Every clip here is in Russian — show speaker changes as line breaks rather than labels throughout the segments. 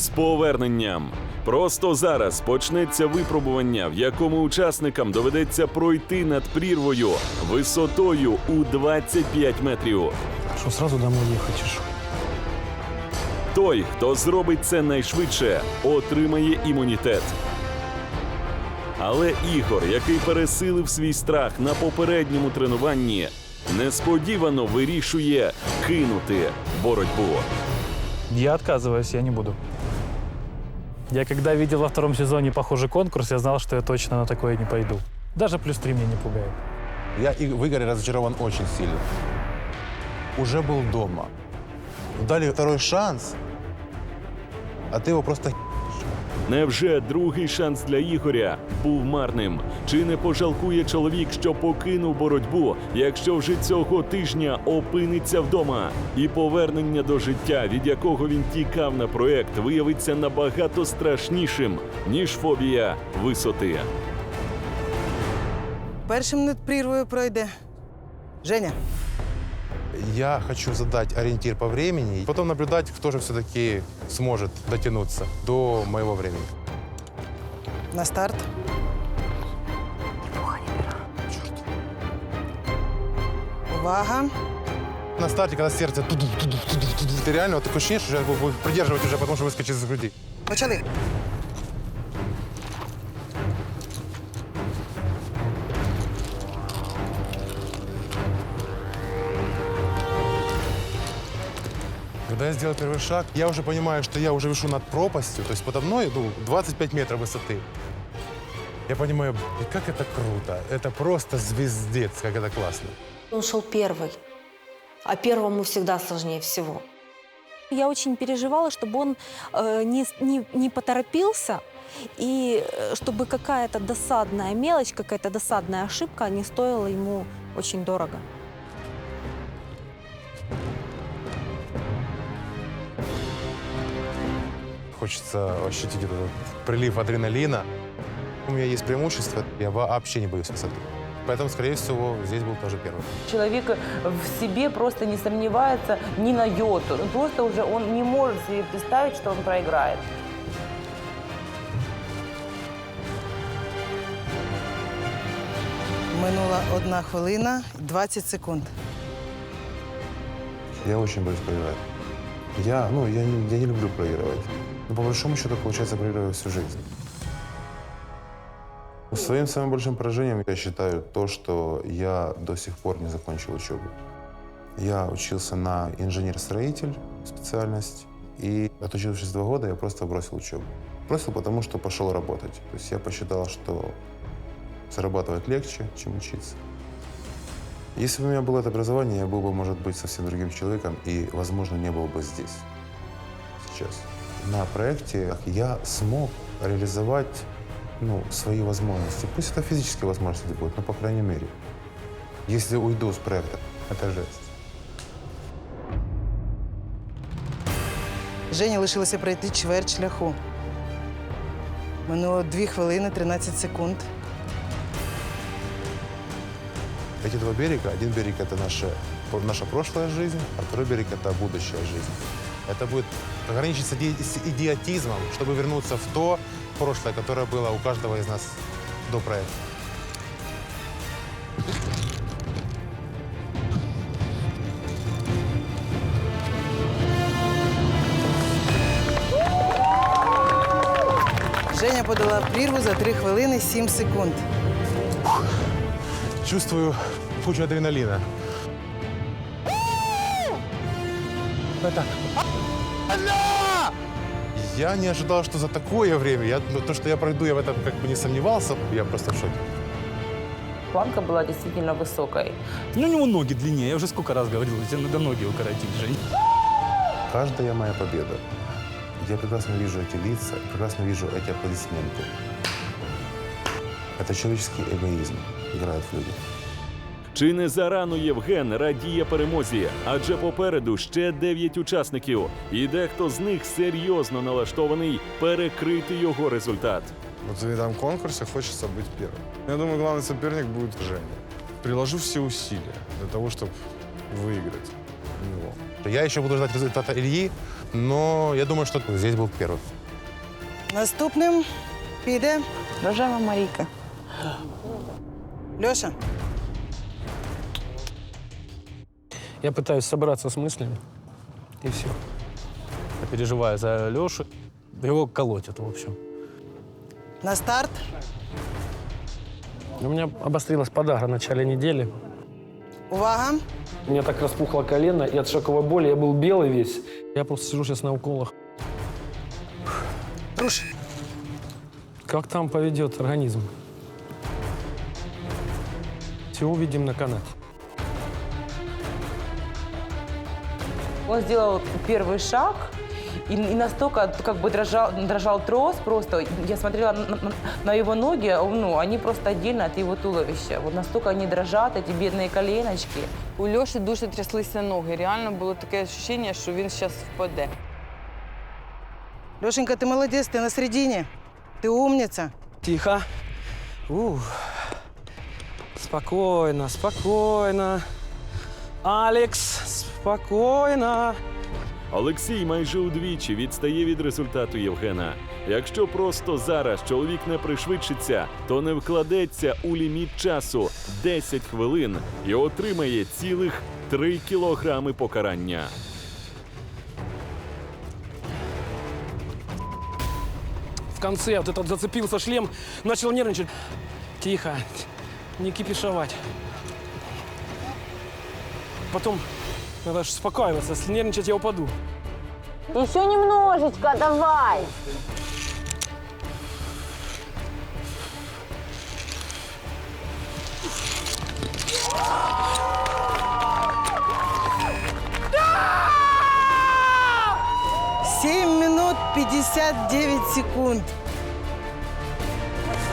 З поверненням. Просто зараз почнеться випробування, в якому учасникам доведеться пройти над прірвою висотою у 25 метрів.
Что, сразу домой ехать? и шо?
Той, хто зробить це найшвидше, отримає імунітет. Але Ігор, який пересилив свій страх на попередньому тренуванні, несподівано вирішує кинути боротьбу.
Я отказываюсь, я не буду. Я когда видел во втором сезоне похожий конкурс, я знал, что я точно на такое не пойду. Даже плюс три меня не пугает.
Я и в Игоре разочарован очень сильно. Уже был дома. Дали второй шанс, а ты его просто
Невже другий шанс для Ігоря був марним? Чи не пожалкує чоловік, що покинув боротьбу, якщо вже цього тижня опиниться вдома? І повернення до життя, від якого він тікав на проект, виявиться набагато страшнішим, ніж фобія висоти.
Першим над прірвою пройде. Женя,
Я хочу задать ориентир по времени, и потом наблюдать, кто же все-таки сможет дотянуться до моего времени.
на старт.
Черт.
Увага.
На старте, когда сердце туду, туду, туду, туду, ты реально вот такое ощущение, что я буду придерживать уже, потому что выскочит из груди.
Почали.
Когда я сделал первый шаг, я уже понимаю, что я уже вишу над пропастью, то есть подо мной ну, 25 метров высоты. Я понимаю, «Блин, как это круто, это просто звездец, как это классно.
Он шел первый, а первому всегда сложнее всего.
Я очень переживала, чтобы он э, не, не, не поторопился, и э, чтобы какая-то досадная мелочь, какая-то досадная ошибка не стоила ему очень дорого.
Хочется ощутить этот прилив адреналина. У меня есть преимущество, я вообще не боюсь высоты. Поэтому, скорее всего, здесь был тоже первый.
Человек в себе просто не сомневается ни на йоту. Просто уже он не может себе представить, что он проиграет.
Минула одна хвилина, 20 секунд.
Я очень боюсь проиграть. Я, ну, я не, я не люблю проигрывать. Но по большому счету, получается, проигрываю всю жизнь. Своим самым большим поражением я считаю то, что я до сих пор не закончил учебу. Я учился на инженер-строитель специальность, и отучившись два года, я просто бросил учебу. Бросил потому, что пошел работать. То есть я посчитал, что зарабатывать легче, чем учиться. Если бы у меня было это образование, я был бы, может быть, совсем другим человеком и, возможно, не был бы здесь, сейчас. На проекте я смог реализовать ну, свои возможности. Пусть это физические возможности будут, но по крайней мере. Если уйду с проекта, это жесть.
Жені лишилося пройти чверть шляху. Минуло 2 хвилини, 13 секунд.
Эти два берега, один берег это наша, наша прошлая жизнь, а второй берег это будущая жизнь. Это будет ограничить с иде- с идиотизмом, чтобы вернуться в то прошлое, которое было у каждого из нас до проекта.
Женя подала прірву за 3 хвилини 7 секунд.
Чувствую кучу адреналина. Это... Я не ожидал, что за такое время, я, ну, то, что я пройду, я в этом как бы не сомневался, я просто в шоке.
Планка была действительно высокой.
Ну, у него ноги длиннее, я уже сколько раз говорил, тебе надо ноги укоротить, Жень.
Каждая моя победа. Я прекрасно вижу эти лица, прекрасно вижу эти аплодисменты. Это человеческий эгоизм играет в людях.
Чи не зарано Євген радіє перемозі? Адже попереду ще дев'ять учасників, і дехто з них серйозно налаштований перекрити його результат.
Вот в этом конкурсе хочется быть первым. Я думаю, главный соперник будет Женя. Приложу все усилия для того, чтобы выиграть. у него.
Я еще буду ждать результата Ильи, но я думаю, что здесь был первый.
Наступним піде
Рожева Марика.
Льоша.
Я пытаюсь собраться с мыслями, и все. Я переживаю за Лешу. Его колотят, в общем.
На старт.
У меня обострилась подагра в начале недели.
Увага.
У меня так распухло колено, и от шоковой боли я был белый весь. Я просто сижу сейчас на уколах.
Руш.
Как там поведет организм? Все увидим на канате.
Он сделал первый шаг, и, и настолько как бы дрожал, дрожал трос просто. Я смотрела на, на- на его ноги, ну, они просто отдельно от его туловища. Вот настолько они дрожат, эти бедные коленочки.
У Льоші дуже тряслися ноги. Реально було таке відчуття, що він зараз впаде.
Льошенька, ти молодець, ти на середині. Ти умниця.
Тихо. Ух. Спокойно, спокойно. Алекс, спокойно.
Олексій майже удвічі відстає від результату Євгена. Якщо просто зараз чоловік не пришвидшиться, то не вкладеться у ліміт часу 10 хвилин і отримає цілих 3 кілограми покарання.
В конце вот этот зацепился шлем, начал нервничать. Тихо, не кипишевать. Потом надо ж успокаиваться, если нервничать я упаду.
Еще немножечко, давай.
Сім минут 59 секунд.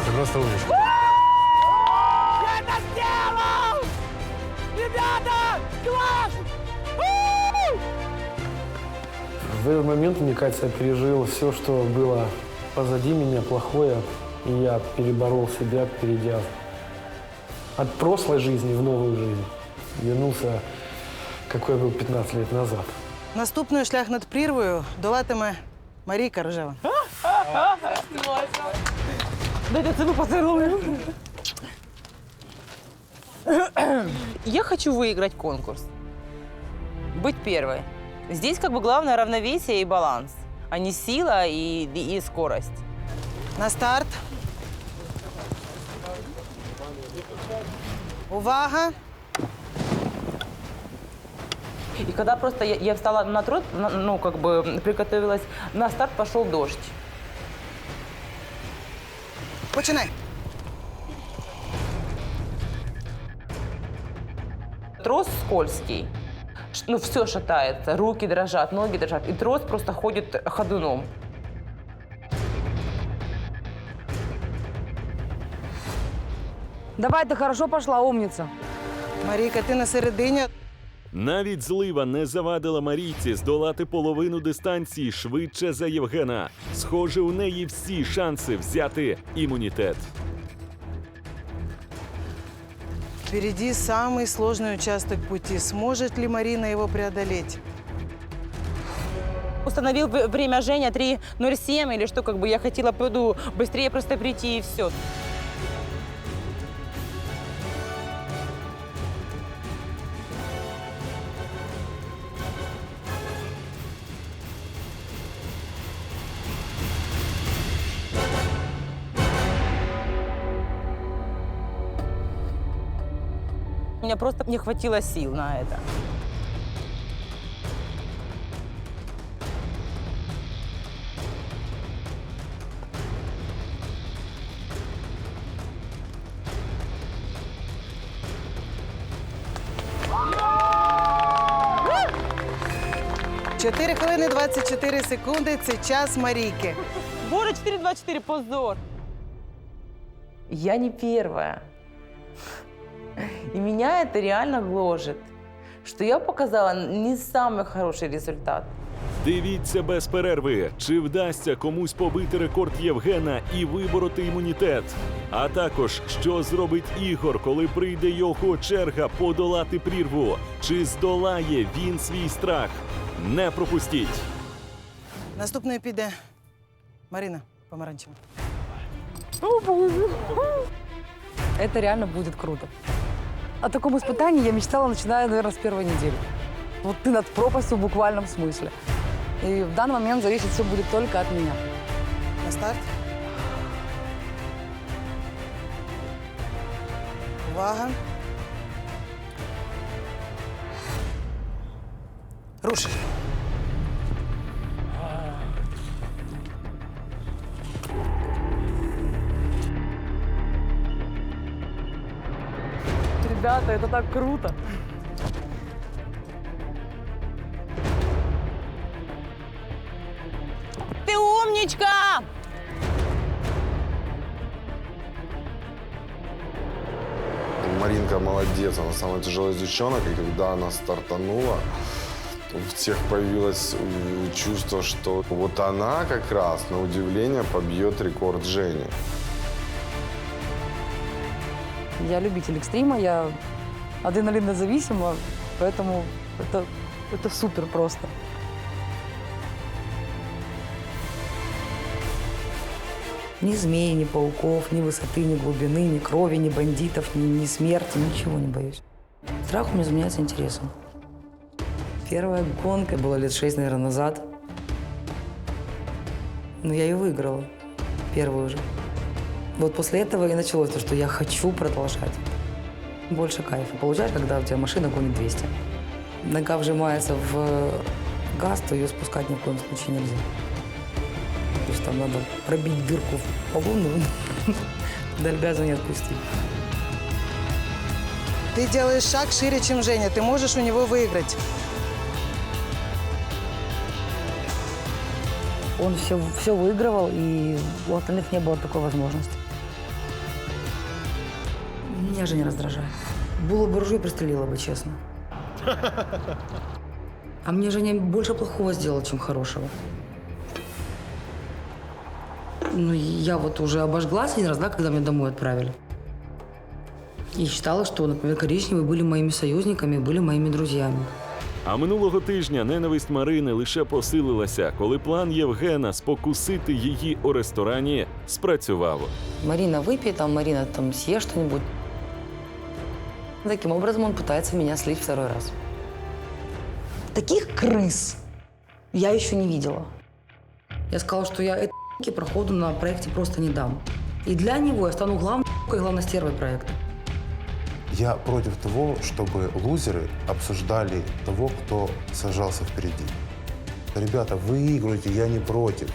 Ты просто умничка.
В этот момент, мне кажется, я пережил все, что было позади меня, плохое, и я переборол себя, перейдя от прошлой жизни в новую жизнь. Вернулся, какой я был 15 лет назад.
Наступною шлях над прірвою долатиме Марійка Рожева.
Дайте цену поцелую. Я хочу выиграть конкурс. Быть первой. Здесь как бы главное равновесие и баланс, а не сила и, и скорость.
На старт. Увага.
И когда просто я, я встала на на- ну, как бы приготовилась на старт, пошел дождь.
Починай.
Трос скользкий. Ну, все шатается, руки дрожат, ноги дрожат. И трос просто ходит ходуном.
Давай, ти хорошо пошла, умниця.
Марійка, ти на середині.
Навіть злива не завадила Марійці здолати половину дистанції швидше за Євгена. Схоже, у неї всі шанси взяти імунітет.
Впереди самый сложный участок пути. Сможет ли Марина его преодолеть?
Установил время Женя 3.07 или что, как бы я хотела пойду быстрее просто прийти и все. Меня просто не хватило сил на это.
Чотири хвилини 24 секунди це час Марійки.
Боже, 4-2-4, позор. Я не первая. И меня это реально гложет, что я показала не самый хороший результат.
Дивіться без перерви, чи вдасться комусь побити рекорд Євгена і вибороти імунітет. А також що зробить Ігор, коли прийде його черга подолати прірву, чи здолає він свій страх. Не пропустіть.
Наступною піде Марина Помаранчева.
Это реально будет круто. О таком испытании я мечтала, начиная, наверное, с первой недели. Вот ты над пропастью в буквальном смысле. И в данный момент зависит все будет только от меня.
На старт. Увага.
Ребята, это так круто.
Ти умнічка!
Маринка молодец, она самая тяжелая из девчонок, и когда она стартанула, у всех появилось э, чувство, что вот она как раз, на удивление, побьет рекорд Жени.
Я любитель экстрима, я адреналинозависима, поэтому это, это супер просто. Ни змей, ни пауков, ни высоты, ни глубины, ни крови, ни бандитов, ни, ни смерти, ничего не боюсь. Страх у меня заменяется интересом. Первая гонка была лет шесть, наверное, назад. Но я ее выиграла. Первую же. Вот после этого и началось то, что я хочу продолжать. Больше кайфа получаешь, когда у тебя машина гонит 200. Нога вжимается в газ, то ее спускать ни в коем случае нельзя. То есть там надо пробить дырку в полу, но до газа не отпустить.
Ты делаешь шаг шире, чем Женя. Ты можешь у него выиграть.
Он все, все выигрывал, и у остальных не было такой возможности. Меня же не раздражает. Было бы ружье, пристрелила бы, честно. А мне Женя больше плохого сделал, чем хорошего. Ну, я вот уже обожглась один раз, да, когда меня домой отправили. И считала, что, например, коричневые были моими союзниками, были моими друзьями.
А минулого тижня ненависть Марини лише посилилася, коли план Євгена спокусити її у ресторані спрацював.
Марина, выпей там, Марина, там, съешь что-нибудь. Таким образом он пытается меня слить второй раз. Таких крыс я еще не видела. Я сказала, что я этой проходу на проекте просто не дам. И для него я стану главной и главностервой проекта.
Я против того, чтобы лузеры обсуждали того, кто сажался впереди. Ребята, выигрывайте, я не против.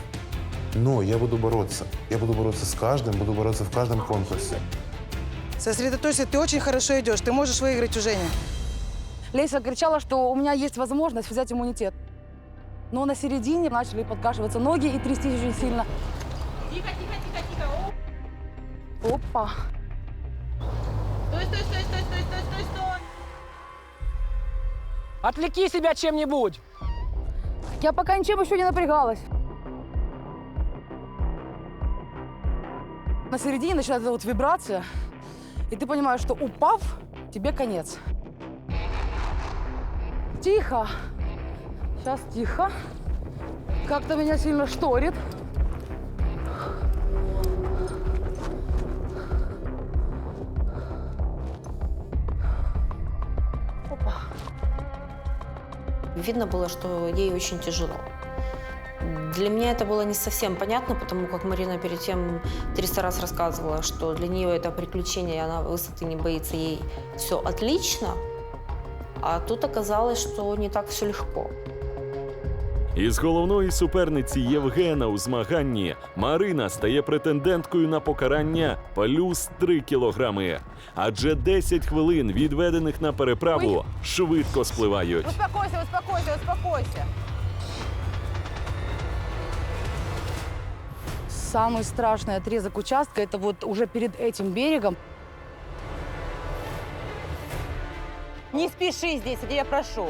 Но я буду бороться. Я буду бороться с каждым, буду бороться в каждом конкурсе.
Сосредоточься, ты очень хорошо идешь. Ты можешь выиграть у Жени.
Леся кричала, что у меня есть возможность взять иммунитет. Но на середине начали подкашиваться ноги и трястись очень сильно.
Тихо, тихо, тихо, тихо.
Опа.
Стой, стой, стой, стой, стой, стой, стой, стой.
Отвлеки себя чем-нибудь.
Я пока ничем еще не напрягалась. На середине начинается вот вибрация, и ты понимаешь, что упав, тебе конец. Тихо. Сейчас тихо. Как-то меня сильно шторит. Опа.
Видно было, что ей очень тяжело. Для меня это было не совсем понятно, потому как Марина перед тем 300 раз рассказывала, что для нее это приключение, и она высоты не боится, ей все отлично. А тут оказалось, что не так все легко.
Із головної суперниці Євгена у змаганні Марина стає претенденткою на покарання плюс 3 кілограми. Адже 10 хвилин, відведених на переправу, швидко спливають.
Успокойся, успокойся, успокойся.
Самый страшный отрезок участка – это вот уже перед этим берегом.
Не спеши здесь, я тебя прошу.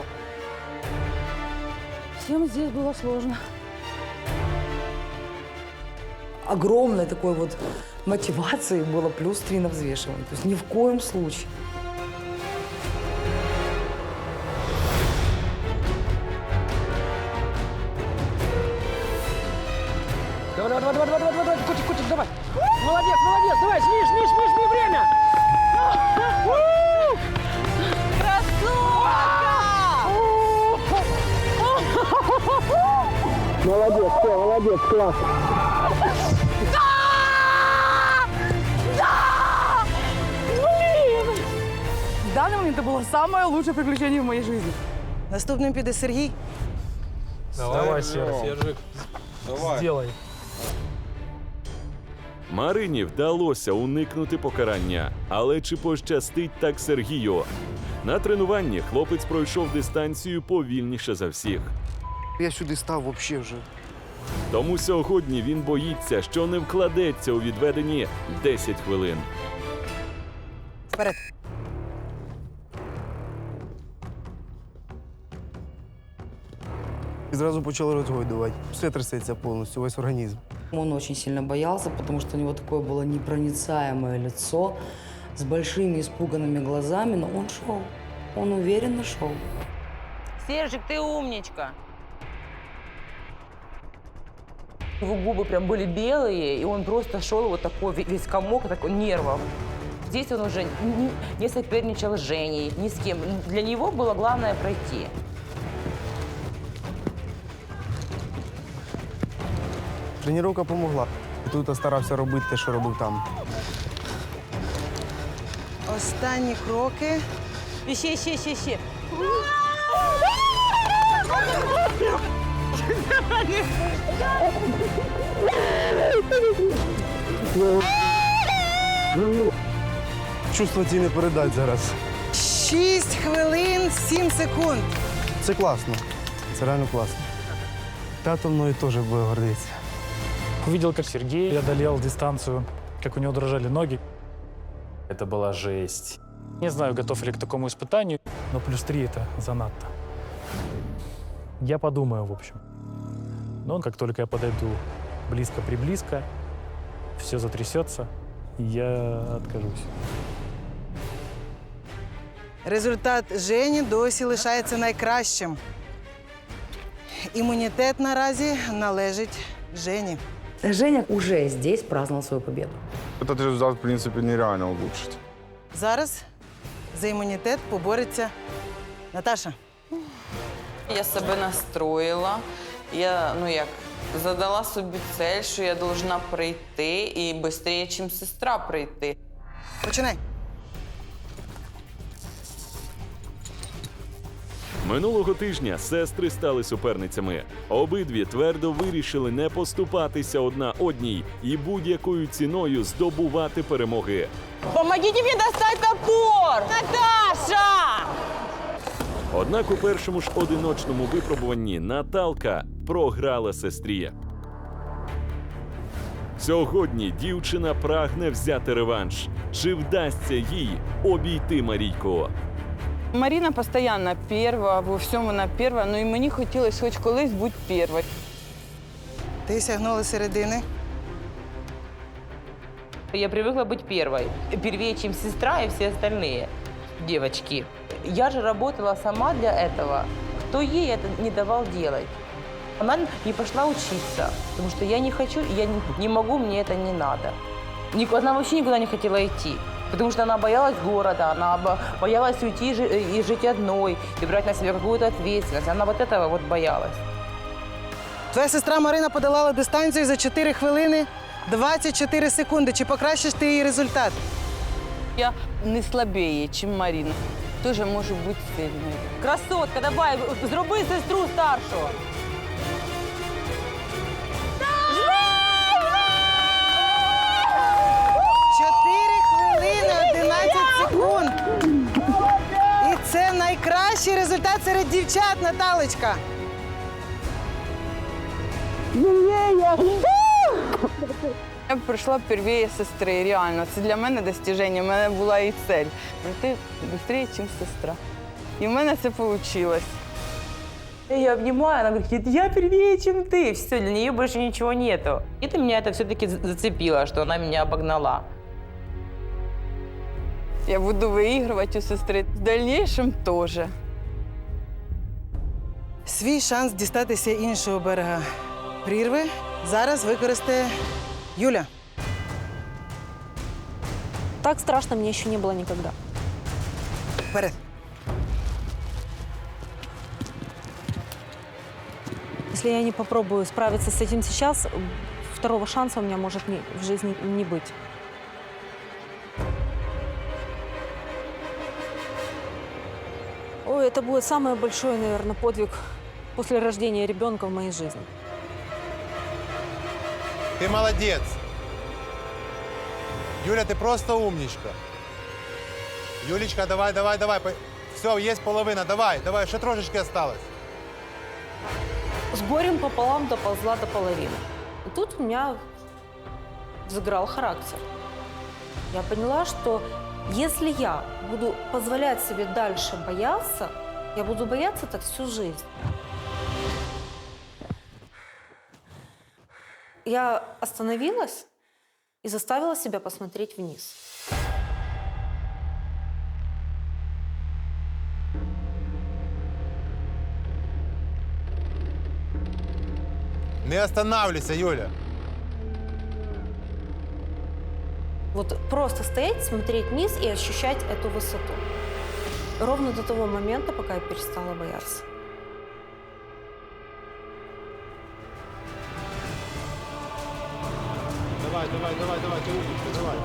Всем здесь было сложно.
Огромной такой вот мотивации было плюс три на взвешивание. То есть ни в коем случае.
Самое лучшее приключение в моей жизни.
Наступним піде Сергій.
Давай, Сержик. Сделай.
Марині вдалося уникнути покарання, але чи пощастить так Сергію? На тренуванні хлопець пройшов дистанцію повільніше за всіх.
Я сюди став взагалі вже.
Тому сьогодні він боїться, що не вкладеться у відведені 10 хвилин.
Вперед.
І зразу почали розгойдувати. Все трясеться повністю, весь організм.
Он очень сильно боялся, потому что у него такое было непроницаемое лицо с большими испуганными глазами, но он шел. Он уверенно шел.
Сержик, ты умничка. Его губы прям были белые, и он просто шел вот такой ве- весь комок такой нервов. Здесь он уже не, не соперничал с Женей, ни с кем. Для него было главное пройти.
Тренування допомогла. Тут я старався робити те, що робив там.
Останні кроки.
Ще, ще, ще, ще.
Чувство ці не передать зараз.
6 хвилин 7 секунд.
Це класно. Це реально класно. Тато мною теж буде гордитися.
Увидел, как Сергей преодолел дистанцию, как у него дрожали ноги. Это была жесть. Не знаю, готов ли к такому испытанию, но плюс три это занадто. Я подумаю, в общем. Но как только я подойду близко-приблизко, все затрясется, и я откажусь.
Результат Жені досі лишається найкращим. Імунітет наразі належить Жені.
Женя уже здесь праздновал свою победу.
Этот результат, в принципе, нереально улучшить.
Зараз за імунітет побореться Наташа.
Я себе настроїла. Я ну як задала собі цель, що я должна прийти і швидше, ніж сестра прийти.
Починай.
Минулого тижня сестри стали суперницями. Обидві твердо вирішили не поступатися одна одній і будь-якою ціною здобувати перемоги.
Помогите мне достать топор! Наташа!
Однак у першому ж одиночному випробуванні Наталка програла сестрі. Сьогодні дівчина прагне взяти реванш. Чи вдасться їй обійти Марійку?
Маріна постійно перша, во всьому вона перша, ну і мені хотілося хоч колись бути першою.
Ти сягнула середини.
Я привыкла быть первой. Первее, чем сестра и все остальные девочки. Я же работала сама для этого. Кто ей это не давал делать? Она не пошла учиться, потому что я не хочу, и я не, не могу, мне это не надо. Ник- Она вообще никуда не хотела идти, потому что она боялась города, она бо- боялась уйти жи- и жить одной, и брать на себя какую-то ответственность. Она вот этого вот боялась.
Твоя сестра Марина подолала дистанцію за 4 хвилини 24 секунди. Чи покращиш ти її результат?
Я не слабіє, ніж Маріна. Теж можу бути сильною.
Красотка, давай, зроби сестру старшу.
Чотири хвилини 11 секунд. І це найкращий результат серед дівчат, Наталочка.
Я б прийшла первіє сестри, реально. Це для мене достіження. У мене була і цель. Прийти швидше, ніж сестра. І в мене це вийшло.
Я ее обнимаю, она говорит, я первее, чем ты. Все, для нее больше ничего нету. И это меня это все-таки зацепило, что она меня обогнала.
Я буду выигрывать у сестры. В дальнейшем тоже.
Свій шанс дістатися іншого берега прірви зараз використає Юля.
Так страшно мне еще не было никогда.
Вперед.
Если я не попробую справиться с этим сейчас, второго шанса у меня может не- в жизни не быть. это будет самый большой, наверное, подвиг после рождения ребенка в моей жизни.
Ти молодець. Юля, ти просто умнічка. Юлічка, давай, давай, давай. Все, є половина, давай, давай, ще трошечки осталось.
С горем пополам доползла до половины. И тут у меня взыграл характер. Я поняла, что если я буду позволять себе дальше бояться, я буду бояться так всю жизнь. Я остановилась и заставила себя посмотреть вниз.
Не останавливайся, Юля.
Вот просто стоять, смотреть вниз и ощущать эту высоту. Ровно до того момента, пока я перестала бояться.
Давай, давай, давай, давай, ти умнічка, давай.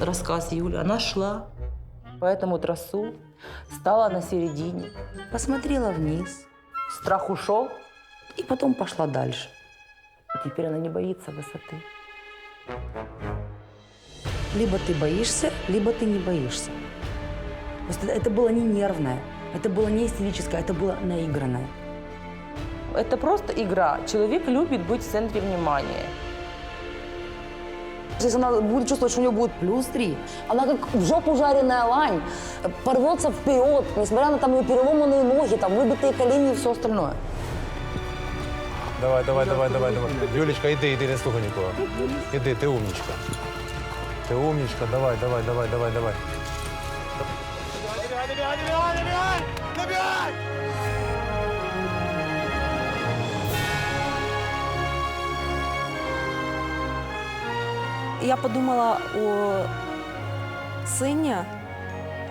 Рассказ Юли. Она шла по этому трассу, стала на середине.
Посмотрела вниз,
Страх ушел.
и потом пошла дальше.
И теперь она не боится высоты.
Либо ты боишься, либо ты не боишься. Просто это было не нервное, это было не истерическое, это было наигранное.
Это просто игра. Человек любит быть в центре внимания.
Если она будет чувствовать, что у нее будет плюс три, она как в жопу жареная лань, порвется вперед, несмотря на там ее переломанные ноги, там выбитые колени и все остальное.
Давай, давай, давай, давай, давай. Юлечка, іди, іди, не слухай нікого. Іди, ти умнічка. Ти умнічка, давай, давай, давай, давай, давай.
Я подумала о сыне,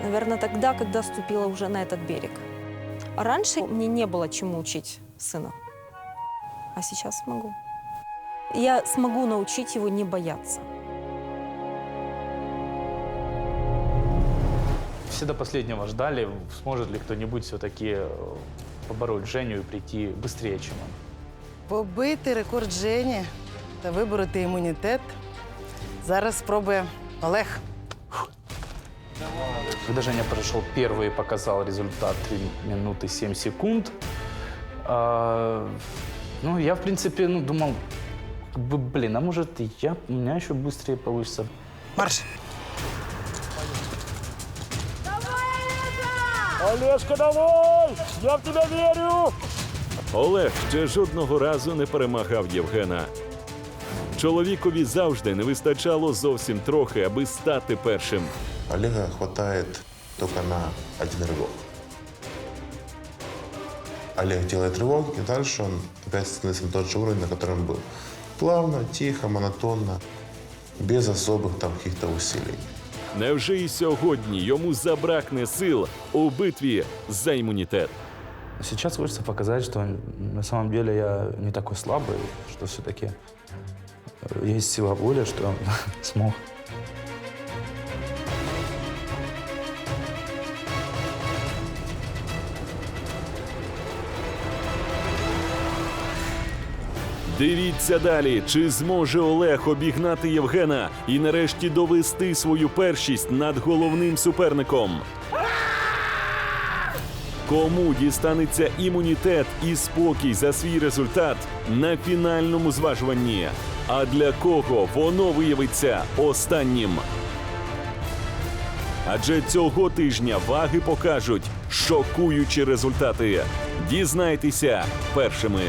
наверное, тогда, когда ступила уже на этот берег. А раньше мне не было чему учить сына, а сейчас смогу. Я смогу научить его не бояться.
Все до последнего ждали, сможет ли кто-нибудь все-таки побороть Женю и прийти быстрее, чем он.
Побити рекорд Жені та вибороти імунітет зараз спробує Олег.
Когда Женя прошел первый и показал результат 3 минуты 7 секунд, а, ну, я, в принципе, ну, думал, как бы, блин, а может, и я, у меня еще быстрее получится.
Марш!
Олешка, давай! Я в тебе вірю! Олег ще жодного разу не перемагав Євгена. Чоловікові завжди не вистачало зовсім трохи, аби стати першим.
Олега хватает только на один рывок. Олег делает рывок, и дальше он опять становится на тот же уровень, на котором был. Плавно, тихо, монотонно, без особых там каких-то усилий.
Невже і сьогодні йому забракне сил у битві за імунітет?
Сейчас хочется показать, что на самом деле я не такой слабый, что все-таки есть сила воли, что смог.
Дивіться далі, чи зможе Олег обігнати Євгена і нарешті довести свою першість над головним суперником. Кому дістанеться імунітет і спокій за свій результат на фінальному зважуванні? А для кого воно виявиться останнім? Адже цього тижня ваги покажуть, Шокуючі результати. Дізнайтеся першими.